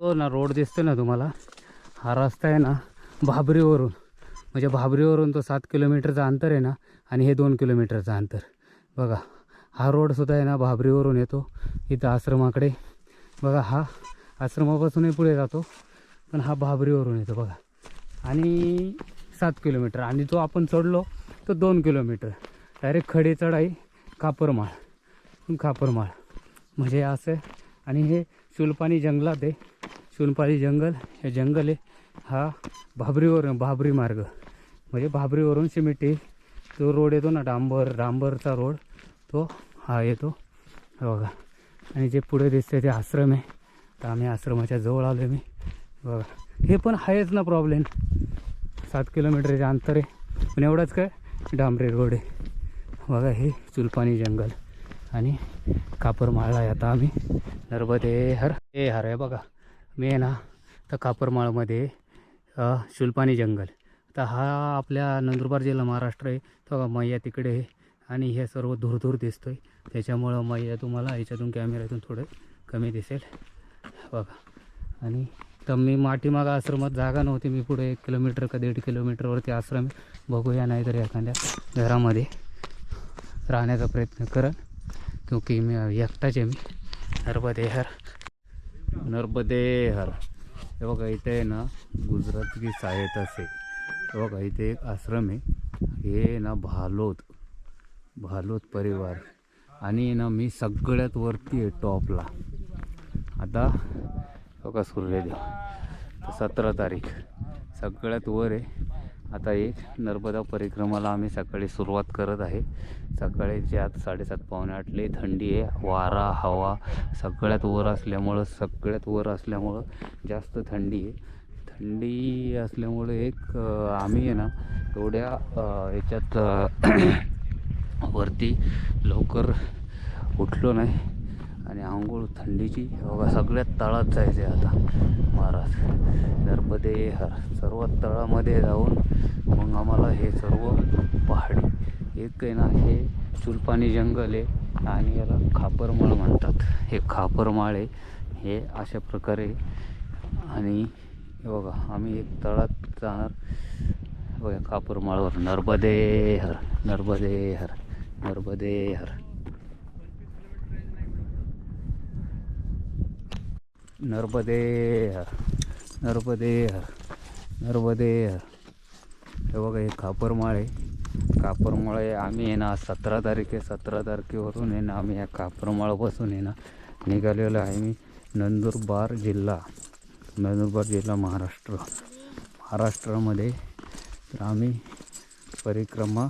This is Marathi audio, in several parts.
हो ना रोड दिसतो ना तुम्हाला. हा रस्ता आहे ना भाबरीवरून म्हणजे भाबरीवरून तो सात किलोमीटरचं अंतर आहे ना आणि हे दोन किलोमीटरचं अंतर. बघा हा रोडसुद्धा आहे ना भाबरीवरून येतो इथं आश्रमाकडे. बघा हा आश्रमापासूनही पुढे जातो पण हा भाबरीवरून येतो बघा. आणि सात किलोमीटर. आणि जो आपण चढलो तो दोन किलोमीटर. डायरेक्ट खडे चढाई कापरमाळ कापरमाळ. म्हणजे असं आहे. आणि हे सुलपानी जंगलात आहे. शुलपाणी जंगल हे जंगल आहे हा भाबरीवरून भाबरी मार्ग. म्हणजे भाबरीवरून सिमेटी जो रोड येतो ना डांबर डांबरचा रोड तो हा येतो. बघा. आणि जे पुढे दिसते ते आश्रम आहे. तर आम्ही आश्रमाच्या जवळ आलो मी. बघा. हे पण आहेच ना प्रॉब्लेम सात किलोमीटरचे अंतर. आहे पण एवढंच काय? डांबरे रोड आहे. बघा हे चुलपाणी जंगल. आणि कापरमाळला आहे आता आम्ही. नर्मदे हर हे हर आहे बघा. मी आहे ना तर कापरमाळमध्ये अ, शुलपाणी जंगल. तर हा आपल्या नंदुरबार जिल्हा महाराष्ट्र आहे तो बघा मैया तिकडे आहे आणि हे सर्व दूर दूर दिसतो आहे त्याच्यामुळं मैया तुम्हाला याच्यातून कॅमेऱ्यातून थोडं कमी दिसेल. बघा. आणि तर मी माठीमागा आश्रमात जागा नव्हती मी पुढे एक किलोमीटर का दीड किलोमीटरवरती आश्रम बघूया नाही तर एखाद्या घरामध्ये राहण्याचा प्रयत्न करन. क्योंकि मी एकटाच आहे मी. नर्मदे हर नर्मदे हर. हे बघा इथे आहे ना गुजरात की असे. से हे बघा इथे एक आश्रम आहे. हे ना भालोद. भालोद परिवार. आणि ना मी सगळ्यात वरती आहे टॉपला. आता बघा सूर्यदेव सतरा तारीख. सगळ्यात वर आहे. आता एक नर्मदा परिक्रमाला आम्ही सकाळी सुरुवात करत आहे. सकाळीचे आता साडेसात पावणे आठले थंडी आहे. वारा हवा सगळ्यात वर असल्यामुळं सगळ्यात वर असल्यामुळं जास्त थंडी आहे. थंडी असल्यामुळं एक आम्ही आहे ना एवढ्या याच्यात वरती लवकर उठलो नाही. आणि आंघोळ थंडीची. बघा सगळ्यात तळात जायचे आता. महाराज नर्मदे हर सर्व तळामध्ये जाऊन मग आम्हाला हे सर्व पहाडी. एक आहे ना हे चुलपाणी जंगल आहे आणि याला खापरमाळ म्हणतात. हे खापरमाळ आहे. हे अशा प्रकारे आणि बघा आम्ही एक तळात जाणार. बघा खापरमाळवर. नर्मदे हर नर्मदे हर नर्मदे हर. नर्मदे नर्मदे नर्मदे हे बघा हे खापरमाळ आहे कापरमाळ आहे आम्ही आहे ना सतरा तारखे सतरा तारखेवरून आहे ना आम्ही या कापरमाळपासून आहे ना निघालेलो आहे मी नंदुरबार जिल्हा. नंदुरबार जिल्हा महाराष्ट्र. महाराष्ट्रामध्ये तर आम्ही परिक्रमा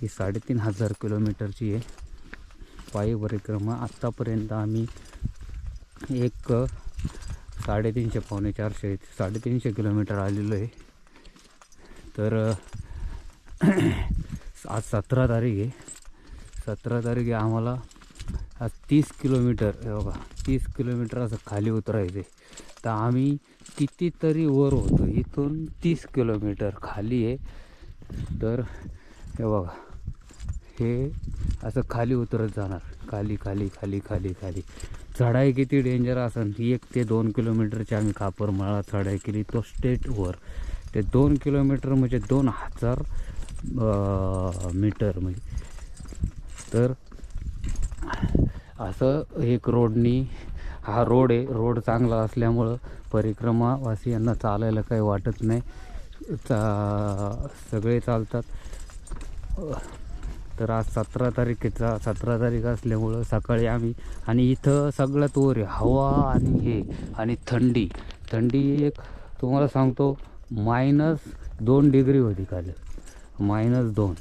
ही साडेतीन हजार किलोमीटरची आहे. पायी परिक्रमा. आत्तापर्यंत आम्ही एक साडेतीनशे पावणे चारशे साडेतीनशे किलोमीटर आलेलो आहे. तर आज सतरा तारीख आहे. सतरा तारीख आहे आम्हाला. आज तीस किलोमीटर बघा तीस किलोमीटर असं खाली उतरायचं आहे तर आम्ही कितीतरी वर होतो. इथून तीस किलोमीटर खाली आहे. तर हे बघा हे असं खाली उतरत जाणार. खाली खाली खाली खाली खाली. चढाई किती डेंजर असन ती एक ते दोन किलोमीटरची आम्ही कापरमाळा चढाई केली. तो स्टेटवर ते दोन किलोमीटर म्हणजे दोन हजार मीटर म्हणजे. तर असं एक रोडनी हा रोड आहे. रोड चांगला असल्यामुळं परिक्रमावासियांना चालायला काही वाटत नाही. चा सगळे चालतात. तर आज सतरा तारखेचा सतरा तारीख असल्यामुळं सकाळी आम्ही आणि इथं सगळ्यात वर हवा आणि हे आणि थंडी. थंडी एक तुम्हाला सांगतो मायनस दोन डिग्री होती काल. मायनस दोन.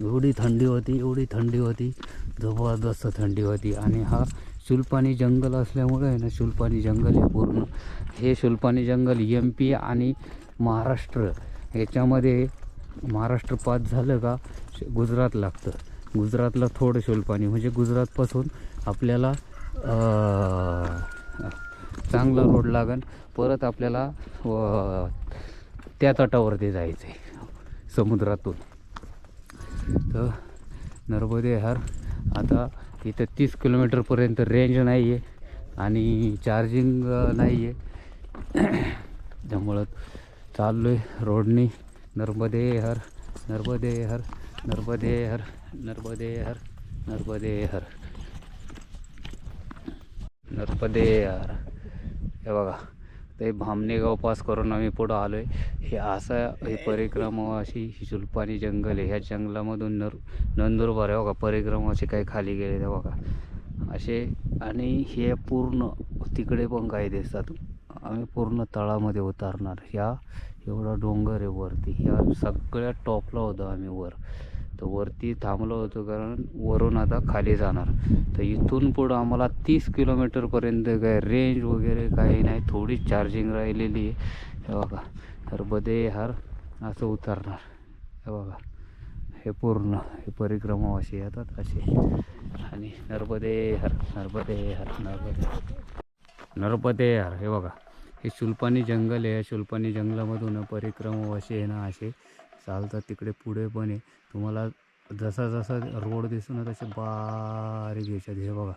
एवढी थंडी होती एवढी थंडी होती. जबरदस्त थंडी होती. आणि हा शुल्पानी जंगल असल्यामुळे आहे ना शुल्पानी जंगल हे पूर्ण हे शुल्पानी जंगल एम पी आणि महाराष्ट्र. याच्यामध्ये महाराष्ट्र पास झालं का? गुजरात लागतं. गुजरातला थोडं शोलपाणी म्हणजे गुजरातपासून आपल्याला चांगला रोड लागन परत आपल्याला त्या तटावरती जायचं आहे समुद्रातून. तर नर्मदे हर आता इथं तीस किलोमीटरपर्यंत रेंज नाही आहे आणि चार्जिंग नाही आहे त्यामुळं चाललो आहे रोडनी. नर्मदे हर नर्मदे हर नर्मदे हर नर्मदे हर नर्मदे हर नर्मदे हर हे बघा ते भामणेगाव पास करून आम्ही पुढं आलो आहे हे असं हे परिक्रमा अशी ही शुल्पानी जंगल आहे. ह्या जंगलामधून नर नंदुरबार आहे बघा. परिक्रमा असे काही खाली गेले ते बघा. असे आणि हे पूर्ण तिकडे पण काही दिसतात. आम्ही पूर्ण तळामध्ये उतारणार. ह्या एवढा डोंगर आहे वरती. ह्या सगळ्या टॉपला होतो आम्ही वर. तर वरती थांबलो होतो कारण वरून आता खाली जाणार. तर इथून पुढं आम्हाला तीस किलोमीटरपर्यंत काय रेंज वगैरे काही नाही थोडी चार्जिंग राहिलेली आहे. हे बघा तर बदे हार असं उतरणार. हे बघा हे पूर्ण हे परिक्रमा असे येतात असे आणि नर्मदे हर नर्मदे हर नर्मदे नर्मदे हर हे बघा. हे शुल्पानी जंगल आहे. या शुल्पानी जंगलामधून परिक्रमा असे आहे ना असे चालतात तिकडे पुढे पण आहे. तुम्हाला जसा जसा रोड दिसू ना तसे बारीक याच्यात. हे बघा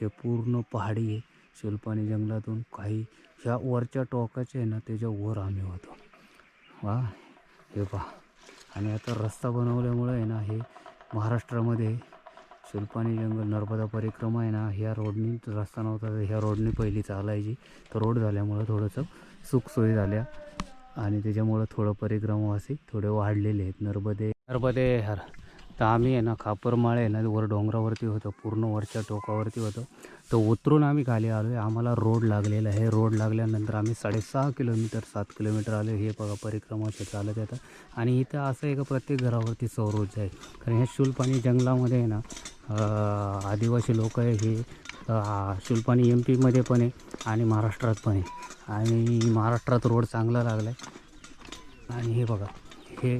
हे पूर्ण पहाडी आहे. शिल्पाने जंगलातून काही ह्या वरच्या टोकाचे आहे ना त्याच्या वर आम्ही होतो. वा हे पहा. आणि आता रस्ता बनवल्यामुळं आहे ना हे महाराष्ट्रामध्ये शिल्पानी जंगल नर्मदा परिक्रमा आहे ना ह्या रोडनी रस्ता नव्हता तर ह्या रोडने पहिली चालायची. तर रोड झाल्यामुळं थोडंसं सुखसोयी झाल्या. आणि त्याच्यामुळं थोडं परिक्रमावासी थोडे वाढलेले आहेत. नर्मदे नर्मदे हर. तर आम्ही आहे ना खापरमाळे आहे ना वर डोंगरावरती होतं पूर्ण वरच्या टोकावरती होतं. तर उतरून आम्ही खाली आलो आहे आम्हाला रोड लागलेला आहे. रोड लागल्यानंतर आम्ही साडेसहा किलोमीटर सात किलोमीटर आलो हे बघा परिक्रमा चालत येतात आणि इथं असं आहे का प्रत्येक घरावरती सौर ऊर्जा आहे. कारण ह्या शुल्पानी जंगलामध्ये आहे ना आदिवासी लोक आहे हे अं, एम पीमध्ये पण आहे आणि महाराष्ट्रात पण आहे. आणि महाराष्ट्रात रोड चांगला लागला आहे आणि हे बघा हे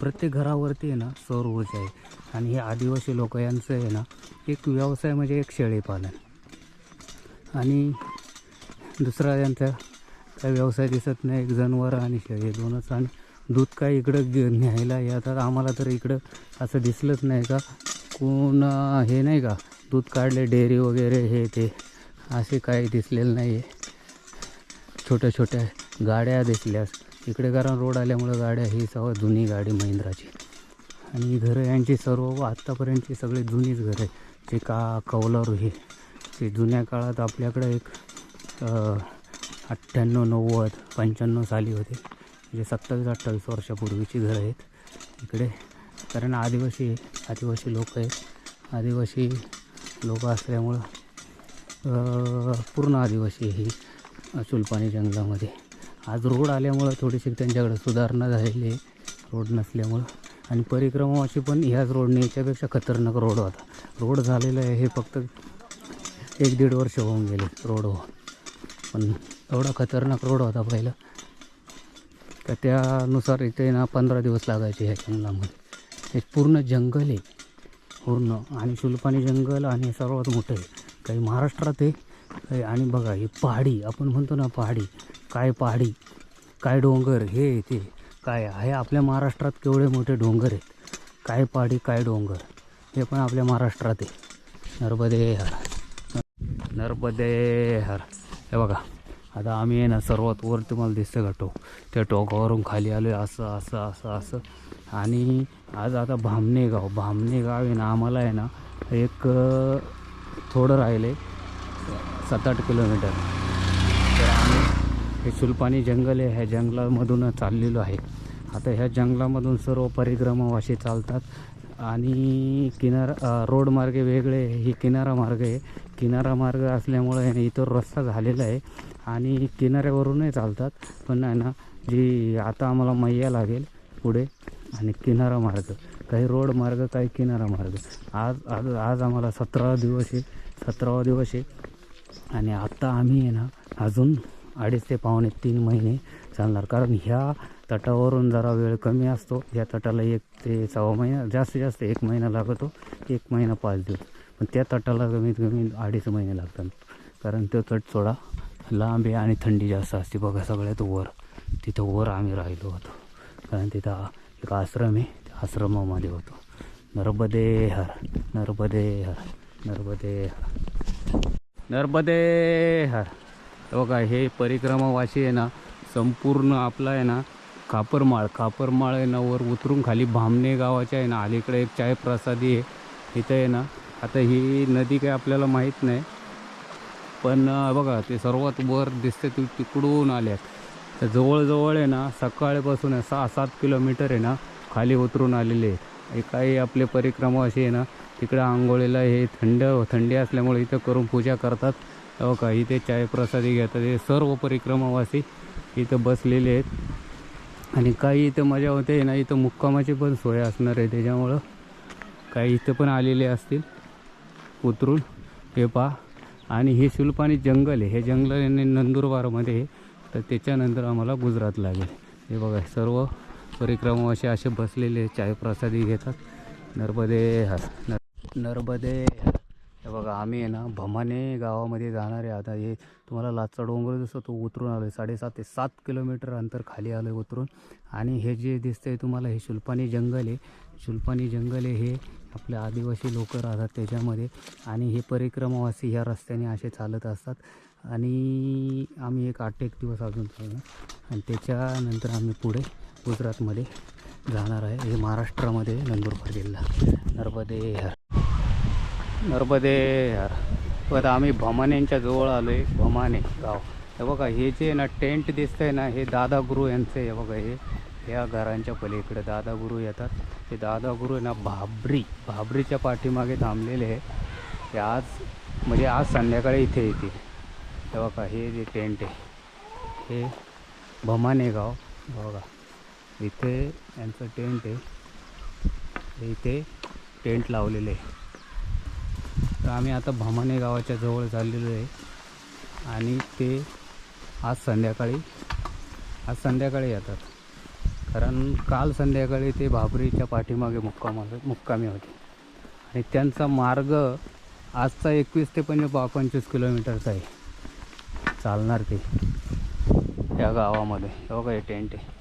प्रत्येक घरावरती आहे ना सौर ऊर्जा आहे. आणि हे आदिवासी लोक यांचं आहे ना एक व्यवसाय म्हणजे एक शेळीपालन. आणि दुसरा यांचा काय व्यवसाय दिसत नाही एक जनावर आणि शेळी दोनच. आणि दूध काय इकडं न्यायला येतात आम्हाला तर इकडं असं दिसलंच नाही का? कोण हे नाही का? दूध काढले डेअरी वगैरे हे ते. असे काही दिसलेलं नाही आहे छोट्या छोट्या गाड्या दिसल्यास इकडे कारण रोड आल्यामुळं गाड्या ही सर्व जुनी गाडी महिंद्राची. आणि घरं यांची सर्व आत्तापर्यंतची सगळी जुनीच घरं आहे जे का कौलारू हे? ते जुन्या काळात आपल्याकडं एक अठ्ठ्याण्णव नव्वद पंच्याण्णव साली होते. म्हणजे सत्तावीस अठ्ठावीस वर्षापूर्वीची घरं आहेत. इकडे कारण आदिवासी आदिवासी लोक आहेत. आदिवासी लोक असल्यामुळं पूर्ण आदिवासी ही चुलपाणी जंगलामध्ये. आज रोड आल्यामुळं थोडीशी त्यांच्याकडे सुधारणा झालेली आहे रोड नसल्यामुळं. आणि परिक्रमाशी पण ह्याच रोडने याच्यापेक्षा खतरनाक रोड होता. रोड झालेलं आहे हे फक्त एक दीड वर्ष होऊन गेले रोड हो पण एवढा खतरनाक रोड होता पहिला. तर त्यानुसार इथे ना पंधरा दिवस लागायचे ह्या जंगलामध्ये. हे पूर्ण जंगल आहे पूर्ण. आणि शुल्पानी जंगल आणि सर्वात मोठं आहे. काही महाराष्ट्रात आहे. काही आणि बघा हे पहाडी आपण म्हणतो ना पहाडी काय पहाडी काय डोंगर हे ते काय आहे? आपल्या महाराष्ट्रात केवढे मोठे डोंगर आहेत. काय पहाडी काय डोंगर हे पण आपल्या महाराष्ट्रात आहे. नर्मदे हर नर्मदे हर हे बघा आता आम्ही आहे ना सर्वात वर तुम्हाला दिसतं का टोक त्या टोकावरून खाली आलो आहे असं असं असं असं. आणि आज आता भामणे गाव भामणे गाव आहे ना आम्हाला आहे ना एक थोडं राहिलं आहे सात आठ किलोमीटर. तर आम्ही हे सुलपानी जंगल आहे ह्या जंगलामधून चाललेलो आहे. आता ह्या जंगलामधून सर्व परिक्रमावाशी चालतात आणि किनारा रोड मार्ग वेगळे ही किनारा मार्ग आहे. किनारा मार्ग असल्यामुळे इथं रस्ता झालेला आहे आणि किनाऱ्यावरूनही चालतात. पण आहे ना जी आता आम्हाला मैया लागेल पुढे आणि किनारा मार्ग. काही रोड मार्ग काही किनारा मार्ग. आज आज आज आम्हाला सतरा दिवस आहे सतरावा दिवस आहे. आणि आत्ता आम्ही आहे ना अजून अडीच ते पावणे तीन महिने चालणार. कारण ह्या तटावरून जरा वेळ कमी असतो. या तटाला एक ते सव्वा महिना जास्तीत जास्त एक महिना लागतो. एक महिना पाच दिवस. पण त्या तटाला कमीत कमी अडीच महिने लागतात. कारण तो तट थोडा लांब आहे आणि थंडी जास्त असते. बघा सगळ्यात वर. तिथं वर आम्ही राहिलो होतो. कारण तिथं एक आश्रम आहे. आश्रमामध्ये होतो. नर्मदे हर नर्मदे हर नर्मदे हर नर्मदे हर बघा हे परिक्रमावाशी आहे ना संपूर्ण आपला आहे ना कापरमाळ. खापरमाळ आहे ना वर उतरून खाली भामणे गावाच्या आहे ना अलीकडे एक चाय प्रसादी आहे. इथं आहे ना आता ही नदी काही आपल्याला माहीत नाही पण बघा ते सर्वात वर दिसते ती तिकडून आल्यात. तर जवळजवळ आहे ना सकाळपासून आहे सहा सात किलोमीटर आहे ना खाली उतरून आलेले आहे काही आपले परिक्रमावासी आहे ना तिकडं आंघोळीला हे थंड थंडी असल्यामुळे इथं करून पूजा करतात. हो का? इथे चाय प्रसादी घेतात. हे सर्व परिक्रमावासी इथं बसलेले आहेत. आणि काही इथं मजा होते ना इथं मुक्कामाची पण सोय असणार आहे. त्याच्यामुळं काही इथं पण आलेले असतील. उतरून हे पहा. आणि हे शुल्पाणी जंगल आहे. हे जंगल नंदुरबारमध्ये आहे. तर त्याच्यानंतर आम्हाला गुजरात लागेल. हे बघा सर्व परिक्रमावासी असे बसलेले चाय प्रसादी घेतात. नर्मदे हस नर्मदे हे. बघा आम्ही आहे ना भमाने गावामध्ये जाणारे आता हे तुम्हाला लाचचा डोंगर जसं तो उतरून आलो आहे साडेसात ते सात किलोमीटर अंतर खाली आलो आहे उतरून. आणि हे जे दिसतंय तुम्हाला हे शुल्पानी जंगल आहे. शुल्पानी जंगल आहे हे आपले आदिवासी लोक राहतात त्याच्यामध्ये. आणि हे परिक्रमावासी ह्या रस्त्याने असे चालत असतात. आणि आम्ही एक आठ एक दिवस अजून चालणार आणि त्याच्यानंतर आम्ही पुढे गुजरातमध्ये जाणार आहे. हे महाराष्ट्रामध्ये नंदुरबार जिल्हा. नर्मदे हर. नर्मदे यार बघा आम्ही भमानेंच्या जवळ आलो आहे भमाने गाव. हे बघा हे जे ना टेंट दिसतंय ना हे दादा गुरु यांचे हे बघा हे या घरांच्या पलीकडे दादा गुरु येतात. हे दादा गुरु आहे ना भाबरी भाबरीच्या पाठीमागे थांबलेले आहे ते आज म्हणजे आज संध्याकाळी इथे येतील. तेव्हा का हे जे टेंट आहे हे भमाने गाव. बघा. इथे यांचं टेंट आहे. इथे टेंट लावलेले आहे. तर आम्ही आता भमाने गावाच्या जवळ चाललेलो आहे. आणि ते आज संध्याकाळी आज संध्याकाळी येतात. कारण काल संध्याकाळी ते भाबरीच्या पाठीमागे मुक्काम मुक्कामी होते. आणि त्यांचा मार्ग आजचा एकवीस ते पंच पंचवीस किलोमीटरचा आहे. चालणार ते. या गावामध्ये. बघा हे टेंट आहे.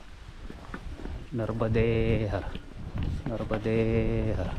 नर्मदे हर नर्मदे हर